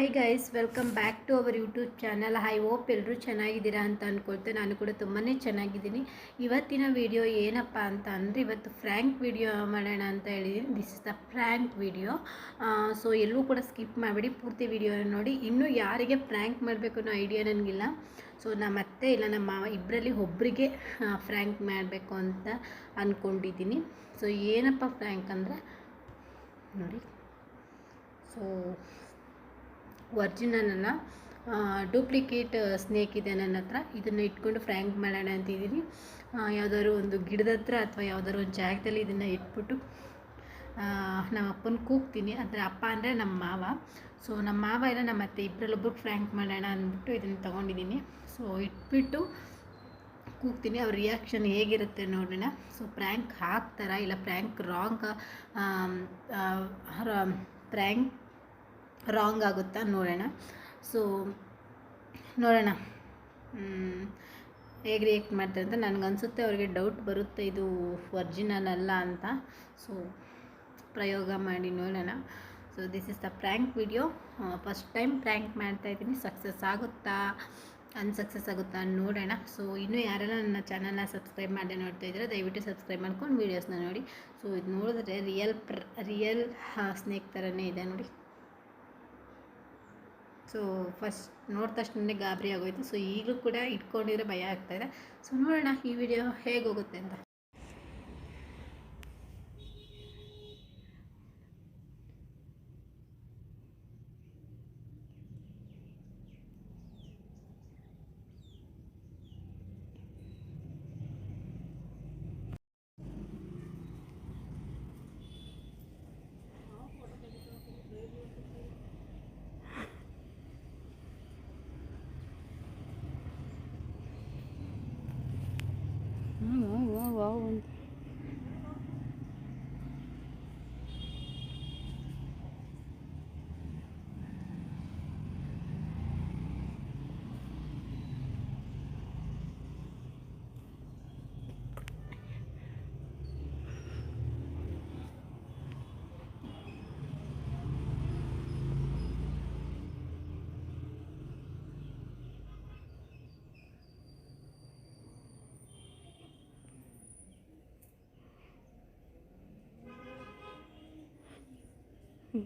Hi guys welcome back to our YouTube channel I hope ಎಲ್ಲರೂ ಚೆನ್ನಾಗಿದ್ದೀರಾ ಅಂತ ಅಂದ್ಕೊಳ್ತೆ ನಾನು ಕೂಡ ತುಂಬಾ ಚೆನ್ನಾಗಿದ್ದೀನಿ. ಇವತ್ತಿನ ವಿಡಿಯೋ ಏನಪ್ಪ ಅಂತ ಅಂದರೆ, ಇವತ್ತು ಫ್ರ್ಯಾಂಕ್ ವಿಡಿಯೋ ಮಾಡೋಣ ಅಂತ ಹೇಳಿದ್ದೀನಿ. This is the prank video so ಎಲ್ಲೂ ಕೂಡ ಸ್ಕಿಪ್ ಮಾಡಿಬಿಡಿ. ಪೂರ್ತಿ ವಿಡಿಯೋನ ನೋಡಿ. ಇನ್ನೂ ಯಾರಿಗೆ ಫ್ರ್ಯಾಂಕ್ ಮಾಡಬೇಕು ಅನ್ನೋ ಐಡಿಯಾ ನನಗಿಲ್ಲ. ಸೊ ನಮ್ಮ ಅತ್ತೆ ಇಲ್ಲ, ನಮ್ಮ ಮಾವ ಇಬ್ಬರಲ್ಲಿ ಒಬ್ಬರಿಗೆ ಫ್ರ್ಯಾಂಕ್ ಮಾಡಬೇಕು ಅಂತ ಅಂದ್ಕೊಂಡಿದ್ದೀನಿ ಸೊ ಏನಪ್ಪ ಫ್ರ್ಯಾಂಕ್ ಅಂದರೆ, ನೋಡಿ. ಸೊ ಒರ್ಜಿನಲ್ ಅಲ್ಲ ಡೂಪ್ಲಿಕೇಟ್ ಸ್ನೇಕ್ ಇದೆ ನನ್ನ ಹತ್ರ. ಇದನ್ನು ಇಟ್ಕೊಂಡು ಫ್ರ್ಯಾಂಕ್ ಮಾಡೋಣ ಅಂತಿದ್ದೀನಿ ಯಾವುದಾದ್ರು ಒಂದು ಗಿಡದ ಹತ್ರ ಅಥವಾ ಯಾವುದಾದ್ರು ಒಂದು ಜಾಗದಲ್ಲಿ ಇದನ್ನು ಇಟ್ಬಿಟ್ಟು ನಮ್ಮ ಅಪ್ಪನ ಕೂಗ್ತೀನಿ. ಅಂದರೆ ಅಪ್ಪ ಅಂದರೆ ನಮ್ಮ ಮಾವ. ಸೊ ನಮ್ಮ ಮಾವ ಇಲ್ಲ, ನಮ್ಮ ಅತ್ತೆ ಇಬ್ಬರಲ್ಲೊಬ್ಬರು ಫ್ರ್ಯಾಂಕ್ ಮಾಡೋಣ ಅಂದ್ಬಿಟ್ಟು ಇದನ್ನು ತೊಗೊಂಡಿದ್ದೀನಿ. ಸೊ ಇಟ್ಬಿಟ್ಟು ಕೂಗ್ತೀನಿ. ಅವ್ರ ರಿಯಾಕ್ಷನ್ ಹೇಗಿರುತ್ತೆ ನೋಡೋಣ. ಸೊ ಪ್ರ್ಯಾಂಕ್ ಹಾಕ್ತಾರಾ ಇಲ್ಲ ಪ್ರ್ಯಾಂಕ್ ರಾಂಗ್ ಪ್ರ್ಯಾಂಕ್ ರಾಂಗ್ ಆಗುತ್ತಾ ನೋಡೋಣ. ಸೊ ನೋಡೋಣ. ಹೇಗೆ ರಿಯಾಕ್ಟ್ ಮಾಡ್ತಾರೆ ಅಂತ ನನಗನ್ಸುತ್ತೆ, ಅವ್ರಿಗೆ ಡೌಟ್ ಬರುತ್ತೆ, ಇದು ಒರ್ಜಿನಲ್ ಅಲ್ಲ ಅಂತ. ಸೊ ಪ್ರಯೋಗ ಮಾಡಿ ನೋಡೋಣ. So this is the prank video first time prank ಮಾಡ್ತಾ ಇದ್ದೀನಿ. ಸಕ್ಸಸ್ ಆಗುತ್ತಾ? ಅನ್ಸಕ್ಸಸ್ ಆಗುತ್ತಾ ನೋಡೋಣ. ಸೊ ಇನ್ನೂ ಯಾರೆಲ್ಲ ನನ್ನ ಚಾನಲ್ನ ಸಬ್ಸ್ಕ್ರೈಬ್ ಮಾಡಿ ನೋಡ್ತಾ ಇದ್ದಾರೆ, ದಯವಿಟ್ಟು ಸಬ್ಸ್ಕ್ರೈಬ್ ಮಾಡ್ಕೊಂಡು ವೀಡಿಯೋಸ್ನ ನೋಡಿ. ಸೊ ಇದು ನೋಡಿದ್ರೆ ರಿಯಲ್ ಪ್ರ ರಿಯಲ್ ಸ್ನೇಕ್ ಥರನೇ ಇದೆ ನೋಡಿ. ಸೊ ಫಸ್ಟ್ ನೋಡಿದ ತಕ್ಷಣ ಗಾಬರಿ ಆಗೋಯ್ತು. ಸೊ ಈಗಲೂ ಕೂಡ ಇಟ್ಕೊಂಡಿದ್ರೆ ಭಯ ಆಗ್ತಾಯಿದೆ ಸೊ ನೋಡೋಣ ಈ ವಿಡಿಯೋ ಹೇಗೆ ಹೋಗುತ್ತೆ ಅಂತ. Um. Só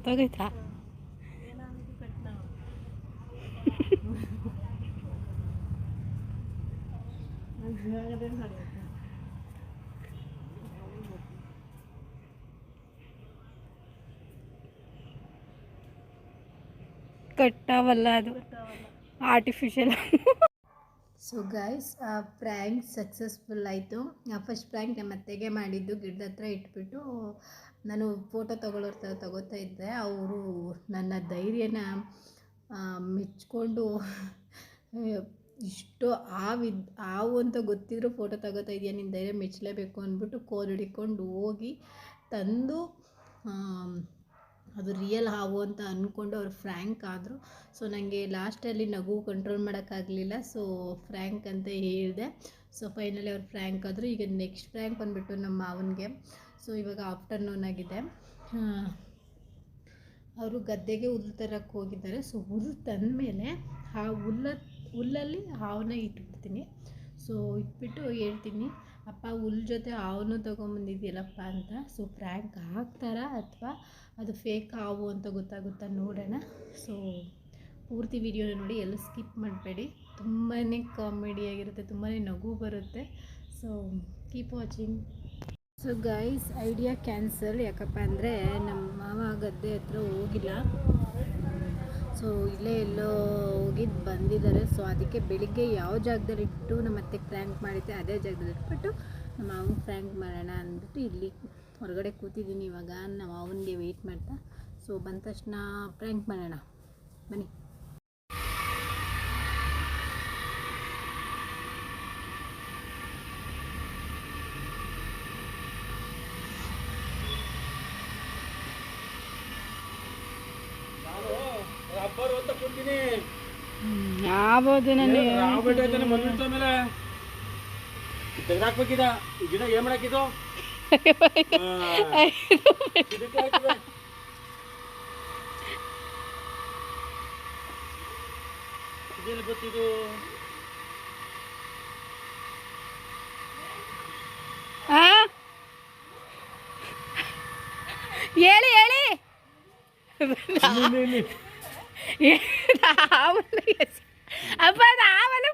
tá tô gritar. tá não, não. ಕಟ್ಟಾವಲ್ಲ ಅದು? Artificial so guys prank successful ಆಯಿತು. ಫಸ್ಟ್ ಪ್ರ್ಯಾಂಕ್ ನಮ್ಮ ಅತ್ತೆಗೆ ಮಾಡಿದ್ದು ಗಿಡದ ಹತ್ರ ಇಟ್ಬಿಟ್ಟು ನಾನು ಫೋಟೋ ತಗೊಳ್ಳೋರ್ ತಗೋತಾ ಇದ್ದೆ. ಅವರು ನನ್ನ ಧೈರ್ಯನ ಆ, ಮೆಚ್ಕೊಂಡು ಇಷ್ಟು ಆವಿದ್ ಆವು ಅಂತ ಗೊತ್ತಿದ್ರು ಫೋಟೋ ತಗೋತಾ ಇದೆಯಾ ನಿನ್ನ ಧೈರ್ಯ ಮೆಚ್ಚಲೇಬೇಕು ಅಂದ್ಬಿಟ್ಟು ಕೋಲ್ ಹಿಡ್ಕೊಂಡು ಹೋಗಿ ತಂದು ಅದು ರಿಯಲ್ ಹಾವು ಅಂತ ಅಂದ್ಕೊಂಡು ಅವ್ರು ಫ್ರ್ಯಾಂಕ್ ಆದರು. ಸೊ ನನಗೆ ಲಾಸ್ಟಲ್ಲಿ ನಗು ಕಂಟ್ರೋಲ್ ಮಾಡೋಕ್ಕಾಗಲಿಲ್ಲ. ಸೊ ಫ್ರ್ಯಾಂಕ್ ಅಂತ ಹೇಳಿದೆ. ಸೊ ಫೈನಲಿ ಅವ್ರು ಫ್ರ್ಯಾಂಕ್ ಆದರು. ಈಗ ನೆಕ್ಸ್ಟ್ ಫ್ರ್ಯಾಂಕ್ ಬಂದುಬಿಟ್ಟು ನಮ್ಮ ಮಾವನಿಗೆ. ಸೊ ಇವಾಗ ಆಫ್ಟರ್ನೂನ್ ಆಗಿದೆ. ಅವರು ಗದ್ದೆಗೆ ಹುಲ್ಲು ತರಕ್ಕೆ ಹೋಗಿದ್ದಾರೆ. ಸೊ ಹುಲ್ಲು ತಂದಮೇಲೆ ಆ ಹುಲ್ಲ ಹುಲ್ಲಲ್ಲಿ ಹಾವನ್ನ ಇಟ್ಬಿಡ್ತೀನಿ. ಸೊ ಇಟ್ಬಿಟ್ಟು ಹೇಳ್ತೀನಿ. ಅಪ್ಪ ಹುಲ್ ಜೊತೆ ಹಾವನ್ನು ತೊಗೊಂಬಂದಿದ್ದೀರಪ್ಪ ಅಂತ. ಸೊ ಫ್ರ್ಯಾಂಕ್ ಹಾಕ್ತಾರಾ ಅಥವಾ ಅದು ಫೇಕ್ ಹಾವು ಅಂತ ಗೊತ್ತಾಗುತ್ತಾ ನೋಡೋಣ. ಸೊ ಪೂರ್ತಿ ವಿಡಿಯೋನ ನೋಡಿ ಎಲ್ಲ ಸ್ಕಿಪ್ ಮಾಡಬೇಡಿ. ತುಂಬಾ ಕಾಮಿಡಿಯಾಗಿರುತ್ತೆ ತುಂಬಾ ನಗು ಬರುತ್ತೆ. So keep watching so guys idea cancel ಯಾಕಪ್ಪ ಅಂದರೆ ನಮ್ಮ ಮಾವ ಗದ್ದೆ ಹತ್ರ ಹೋಗಿಲ್ಲ. ಸೊ ಇಲ್ಲೇ ಎಲ್ಲೋ ಹೋಗಿದ್ದು ಬಂದಿದ್ದಾರೆ. ಸೊ ಅದಕ್ಕೆ ಬೆಳಿಗ್ಗೆ ಯಾವ ಜಾಗದಲ್ಲಿ ಇಟ್ಟು ನಮ್ಮ ಅತ್ತೆ ಪ್ರ್ಯಾಂಕ್ ಮಾಡಿದ್ದೆ, ಅದೇ ಜಾಗದಲ್ಲಿ ಇಟ್ಬಿಟ್ಟು ನಮ್ಮ ಮಾವನಿಗೆ ಪ್ರ್ಯಾಂಕ್ ಮಾಡೋಣ ಅಂದ್ಬಿಟ್ಟು ಇಲ್ಲಿ ಹೊರಗಡೆ ಕೂತಿದ್ದೀನಿ ಇವಾಗ. ನಮ್ಮ ಅವನಿಗೆ ವೆಯ್ಟ್ ಮಾಡ್ತಾ. ಸೊ ಬಂದ ತಕ್ಷಣ ಪ್ರ್ಯಾಂಕ್ ಮಾಡೋಣ. ಬನ್ನಿ. ಆಗ್ಬೋದು ಆಮೇಲೆ ತೆಗ್ದಾಕ್ಬೇಕಿದ ಗಿಡ ಏನ್ ಮಾಡಾಕಿದು ಇದಕ್ಕೆ ಹಾಕಿದೆ. ಇದೆಲ್ಲಿ ಗೊತ್ತಿದು? ಹೇಳಿ ಹೇಳಿ. ಇಲ್ಲಿ, ಇಲ್ಲಿ, ಇಲ್ಲಿ. ಆವಲ್ಲ ಎಸ್- ಅಪ್ಪ ಅದು ಆವಲ್ಲ